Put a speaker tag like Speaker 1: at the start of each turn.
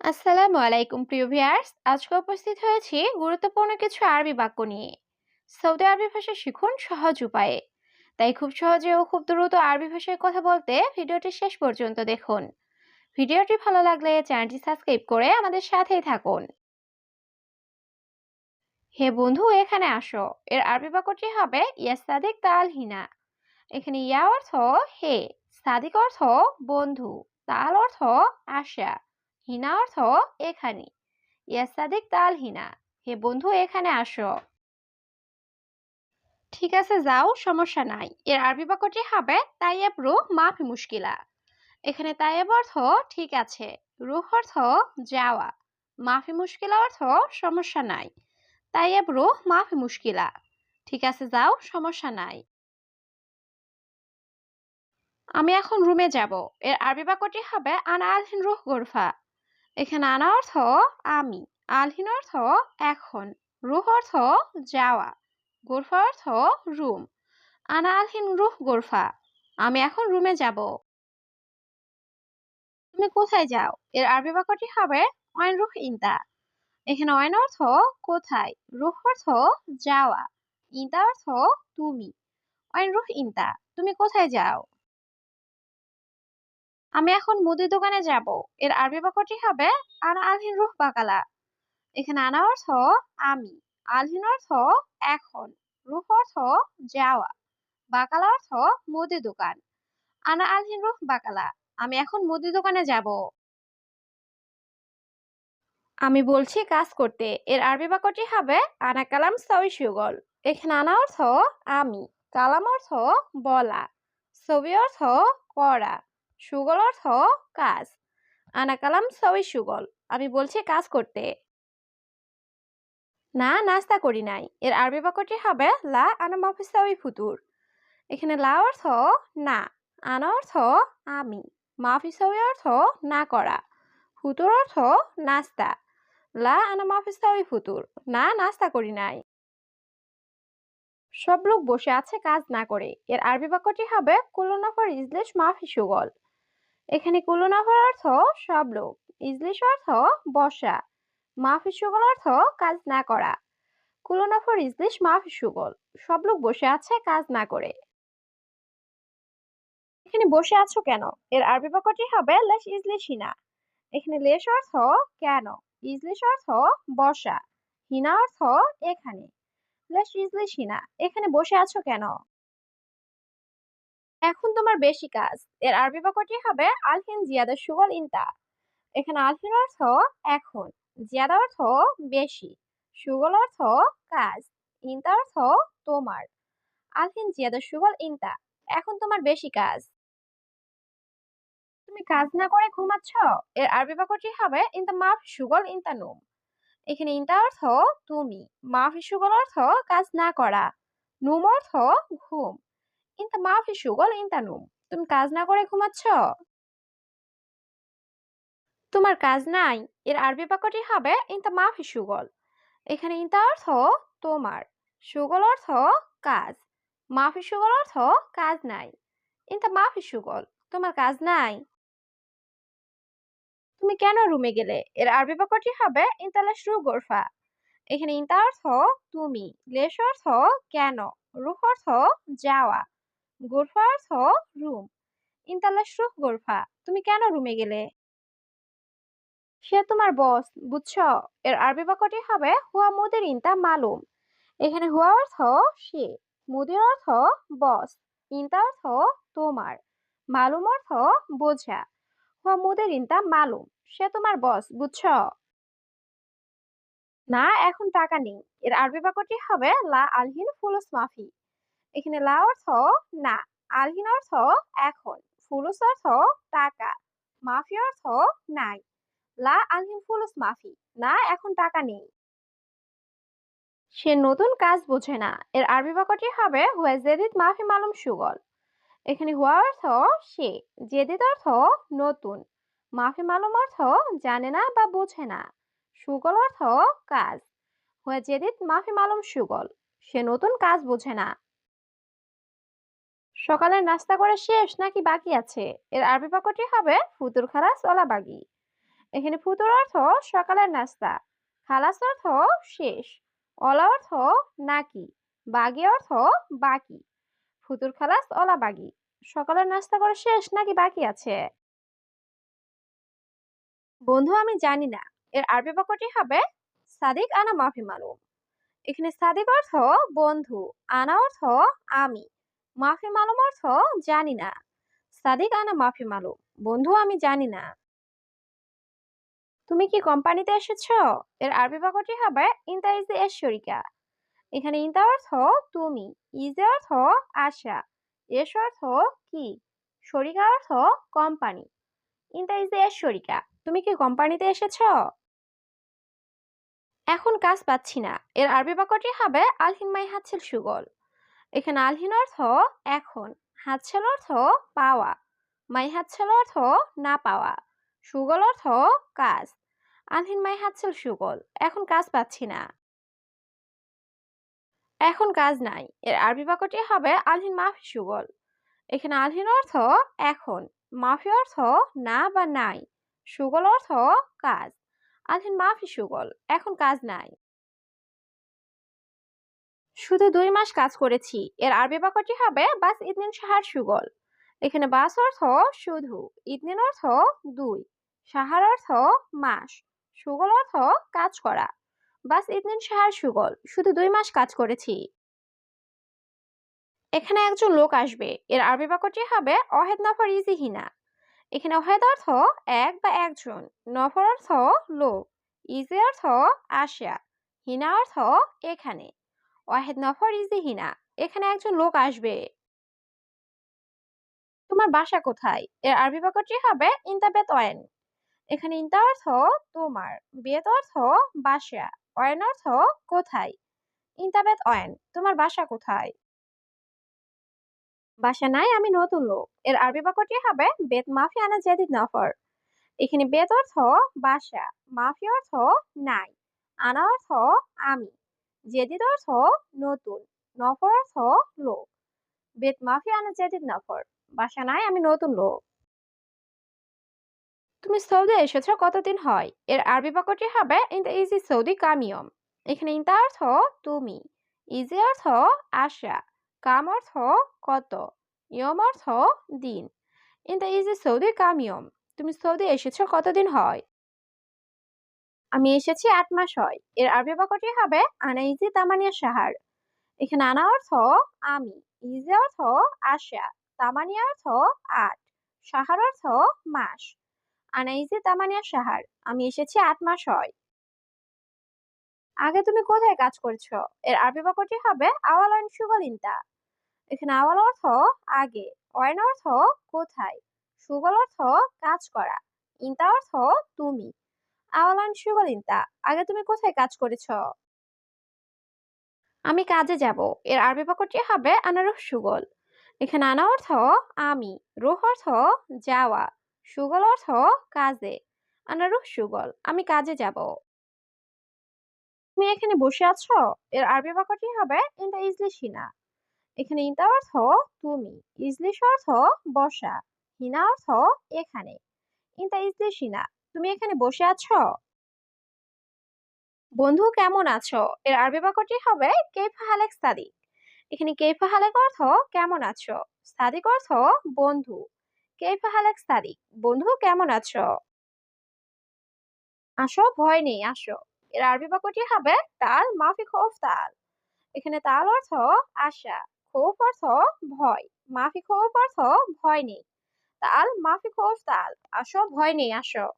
Speaker 1: আসসালামু আলাইকুম, প্রিয় ভিউয়ার্স। আজকে উপস্থিত হয়েছি গুরুত্বপূর্ণ কিছু আরবি বাক্য নিয়ে। সৌদি আরবি ভাষা শিখুন সহজ উপায়ে। তাই খুব সহজে ও খুব দ্রুত আরবি ভাষায় কথা বলতে ভিডিওটি শেষ পর্যন্ত দেখুন। ভিডিওটি ভালো লাগলে চ্যানেলটি সাবস্ক্রাইব করে আমাদের সাথেই থাকুন। হে বন্ধু, এখানে আসো। এর আরবি বাক্যটি হবে ইয়া সাদিক তাল হিনা এখানে ইয়া অর্থ হে, সাদিক অর্থ বন্ধু, তাল অর্থ আশা। হিনা অর্থ এখানে। ইয়া সাদিক তাল হিনা। হে বন্ধু, এখানে আসো। ঠিক আছে, যাও, সমস্যা নাই। এর আরবি বাক্যটি হবে তাইয়াব রুহ মাফি মুশকিলা। এখানে তাইয়াব অর্থ ঠিক আছে। রুহ অর্থ যাওয়া। মাফি মুশকিলা অর্থ সমস্যা নাই। তাইয়াব রুহ মাফি মুশকিলা। ঠিক আছে, যাও, সমস্যা নাই। আমি এখন রুমে যাব। এর আরবি বাক্যটি হবে আনা আলহিন রুহ গোরফা। এখানে আনা অর্থ আমি, আলহিন অর্থ এখন, রুহ অর্থ যাওয়া, গোরফা অর্থ রুম। আনা আলহিন রুহ গোরফা, আমি এখন রুমে যাব। তুমি কোথায় যাও? এর আরবি বাক্যটি হবে অয়ন রুহ ইন্তা। এখানে অয়ন অর্থ কোথায়? রুহ অর্থ যাওয়া, ইন্তা অর্থ তুমি, অয়ন রুহ ইন্তা। তুমি কোথায় যাও? আমি এখন মুদির দোকানে যাব। এর আরবি বাক্যটি হবে, আনা আলহিন রুহ বাকালা। এখানে আনা অর্থ, আমি। আলহিন অর্থ, এখন। রুহ অর্থ, যাওয়া। বাকালা অর্থ মুদি দোকান। আনা আলহিন রুহ বাকালা। আমি এখন মুদি দোকানে যাব। আমি বলছি কাজ করতে। এর আরবি বাক্যটি হবে, আনা কালাম সবই সুগল। এখানে আনা অর্থ, আমি। কালাম অর্থ, বলা। ছবি অর্থ, করা। সুগল অর্থ কাজ। আনা কালাম সবই সুগল। আমি বলছি কাজ করতে। না, নাস্তা করি নাই। এর আরবি বাক্যটি হবে লা, আনা মাফিসাউই ফুতুর। এখানে লা অর্থ না, আনা অর্থ আমি। মাফিসাউই অর্থ না করা। ফুতুর অর্থ নাস্তা। লা, আনা মাফিসাউই ফুতুর। না, নাস্তা করি নাই। সব লোক বসে আছে কাজ না করে। এর আরবি বাক্যটি হবে কুলনাফর ইজলিশ মাফি সুগল। এখানে কুলনাফর অর্থ সব লোক। ইজলিশ অর্থ বসা। মাফি সুগল অর্থ কাজ না করা। কুলনাফর ইজলিশ মাফি সুগল। সব লোক বসে আছে কাজ না করে। এখানে বসে আছো কেন? এর আরবি বাক্যটি হবে লেশ ইজলিশ হিনা এখানে লেশ অর্থ কেন? ইজলিশ অর্থ বসা। হিনা অর্থ এখানে। লেশ ইজলিশ হিনা এখানে বসে আছো কেন? এখন তোমার বেশি কাজ। এর আরবি বাক্যটি হবে, আলহিন জিয়াদা সুগল ইনতা এখানে আলহিন অর্থ এখন জিয়াদা অর্থ বেশি সুগল অর্থ কাজ ইনতা অর্থ তোমার আলহিন জিয়াদা সুগল ইনতা এখন তোমার বেশি কাজ। তুমি কাজ না করে ঘুমাচ্ছ? এর আরবি বাক্যটি হবে ইনতা মাফ সুগল ইনতা নুম এখানে ইনতা অর্থ তুমি মাফ সুগল অর্থ কাজ না করা নুম অর্থ ঘুম ইনতা মাফি সুগল ইনতা নুম তুমি কাজ না করে ঘুমাচ্ছ? তোমার কাজ নাই, এর আরবি বাক্যটি হবে ইনতা মাফি সুগল এখানে ইন্তা অর্থ তোমার, সুগল অর্থ কাজ। মাফি সুগল অর্থ কাজ নাই। ইনতা মাফি সুগল তোমার কাজ নাই। তুমি কেন রুমে গেলে? এর আরবি বাক্যটি হবে ইনতালাশ রু গোরফা এখানে ইনতা অর্থ তুমি, লেশ অর্থ কেন, রুহ অর্থ যাওয়া। গোরফা অর্থ রুম ইনতালাশ রুহ গোরফা। তুমি কেন রুমে গেলে? সে তোমার বস বুঝছ? এর আরবি বাক্যটি হবে, হুয়া মুদির ইনতা মালুম। এখানে হুয়া অর্থ সে, মুদির অর্থ বস ইনতা অর্থ তোমার, মালুম অর্থ বোঝা। হুয়া মুদির ইনতা মালুম। সে তোমার বস বুঝছ? না, এখন টাকা নেই। এর আরবি বাক্যটি হবে, লা আলহিন ফুলুস মাফি। এখানে লা অর্থ না, আলহিন অর্থ এখন, ফুলুস অর্থ টাকা, মাফি অর্থ নাই। লা, আলহিন, ফুলুস, মাফি, না, এখন টাকা নেই। সে নতুন কাজ বোঝে না। এর আরবি বাক্যটি হবে, হুয়া জেদিদ, মাফি, মালুম, সুগল। এখানে হুয়া অর্থ সে, জেদিদ অর্থ নতুন। মাফি, মালুম অর্থ জানে না বা বোঝে না। সুগল অর্থ কাজ। হুয়া জেদিদ, মাফি, মালুম, সুগল। সে নতুন কাজ বোঝে না। সকালের নাস্তা করা শেষ নাকি বাকি আছে? এর আরবি বাক্যটি হবে ফুতুর খালাস ওলা বাগি। এখানে ফুতুর অর্থ সকালের নাস্তা, খালাস অর্থ শেষ অলা অর্থ নাকি, বাগি অর্থ বাকি। ফুতুর খালাস অলা বাগি, সকালের নাস্তা করা শেষ নাকি বাকি আছে? বন্ধু, আমি জানি না। এর আরবি বাক্যটি হবে সাদিক আনা মাফি মালুম। এখানে সাদিক অর্থ বন্ধু, আনা অর্থ আমি। মাফি মালুম অর্থ জানি না। সাদিক আনা মাফি মালুম, বন্ধু আমি জানি না। তুমি কি কোম্পানিতে এসেছ? এর আরবি বাক্যটি হবে ইনতা ইজ এস শরিকা এখানে ইনতা অর্থ তুমি, ইজে অর্থ আশা এস অর্থ কি, শরিকা অর্থ কোম্পানি। ইনতা ইজ এস শরিকা তুমি কি কোম্পানিতে এসেছ? এখন কাজ পাচ্ছি না। এর আরবি বাক্যটি হবে আলহিন মাই হাতছেল সুগল। এখানে আলহিন অর্থ এখন হাতছেল অর্থ পাওয়া মাই হাতছেল অর্থ না পাওয়া, সুগল অর্থ কাজ, আলহিন মাই হাতছেল সুগল, এখন কাজ পাচ্ছি না। এখন কাজ নাই, এর আরবি বাক্যটি হবে আলহিন মাফি সুগল, এখানে আলহিন অর্থ এখন, মাফি অর্থ না বা নাই, সুগল অর্থ কাজ, আলহিন মাফি সুগল, এখন কাজ নাই। শুধু দুই মাস কাজ করেছি। এর আরবি বাক্যটি হবে, বাস ইদনিন সাহার সুগল। এখানে বাস অর্থ শুধু ইদনিন অর্থ দুই, সাহার অর্থ মাস, সুগল অর্থ কাজ করা। বাস ইদনিন সাহার সুগল। শুধু দুই মাস কাজ করেছি। এখানে একজন লোক আসবে। এর আরবি বাক্যটি হবে, অহেদ নফর ইজি হিনা। এখানে অহেদ অর্থ এক বা একজন, নফর অর্থ লোক, ইজি অর্থ আসা হিনা অর্থ এখানে। ওয়াহেদ নফর ইজি হিনা। এখানে একজন লোক আসবে। তোমার বাসা কোথায়? এর আরবি বাক্যটি হবে ইন্তা বেত ওয়েন এখানে ইন্তা অর্থ তোমার বেত অর্থ বাসা ওয়েন অর্থ কোথায়? ইন্তা বেত ওয়েন তোমার বাসা কোথায়? বাসা নাই, আমি নতুন লোক। এর আরবি বাক্যটি হবে বেত মাফি আনা জেদিদ নফর। এখানে বেত অর্থ বাসা, মাফি অর্থ নাই, আনা অর্থ আমি। জেদিদ অর্থ নতুন, নফর অর্থ লোক। বেত মাফি আনা জেদিদ নফর, বাসা নাই আমি নতুন লোক। তুমি সৌদি এসেছ কতদিন হয়? এর আরবি বাক্যটি হবে, ইন দ্য ইজি সৌদি কামিয়ম। এখানে ইনতা অর্থ তুমি, ইজি অর্থ আশা, কাম অর্থ কত, ইয়ম অর্থ দিন। ইন দ্য ইজি সৌদি কামিয়ম, তুমি সৌদি এসেছ কতদিন হয়? আমি এসেছি আট মাস হয়। এর আরবি বাক্যটি হবে, আনা ইজি তামানিয়া সাহার এখানে আনা অর্থ, আমি। ইজি অর্থ, আশা। তামানিয়া অর্থ, আট। সাহার অর্থ, মাস। আনা ইজি তামানিয়া সাহার আমি এসেছি আট মাস হয়। আগে তুমি কোথায় কাজ করছ? এর আরবি বাক্যটি হবে, আওয়াল আইন সুগল ইন্তা এখানে আওয়াল অর্থ, আগে। অয়ন অর্থ, কোথায়? সুগল অর্থ, কাজ করা। ইন্তা অর্থ, তুমি। আওয়ালান সুগল ইন্তা আগে তুমি কোথায় কাজ করেছ? আমি কাজে যাব। এর আরবি বাক্যটি হবে আনারুহ সুগল। এখানে আনা অর্থ আমি, রুহ অর্থ যাওয়া, সুগল অর্থ কাজে, আনারুহ সুগল, আমি কাজে যাব। তুমি এখানে বসে আছো? এর আরবি বাক্যটি হবে ইনতা ইজলি সিনা এখানে ইনতা অর্থ তুমি, ইজলিশ অর্থ বসা, হিনা অর্থ এখানে। ইনতা ইজলি সিনা তুমি এখানে বসে আছো? বন্ধু, কেমন আছো? এর আরবি বাক্যটি হবে কেফা হালেক সাদিক। এখানে কেফা হালেক অর্থ কেমন আছো? সাদিক অর্থ বন্ধু। কেফা হালেক সাদিক। বন্ধু, কেমন আছো? আসো, ভয় নেই, আসো। এর আরবি বাক্যটি হবে তাল মাফি খোফ তাল। এখানে তাল অর্থ আশা খোফ অর্থ ভয় মাফি খোফ অর্থ ভয় নেই। তাল মাফি খোফ তাল। আসো, ভয় নেই, আসো।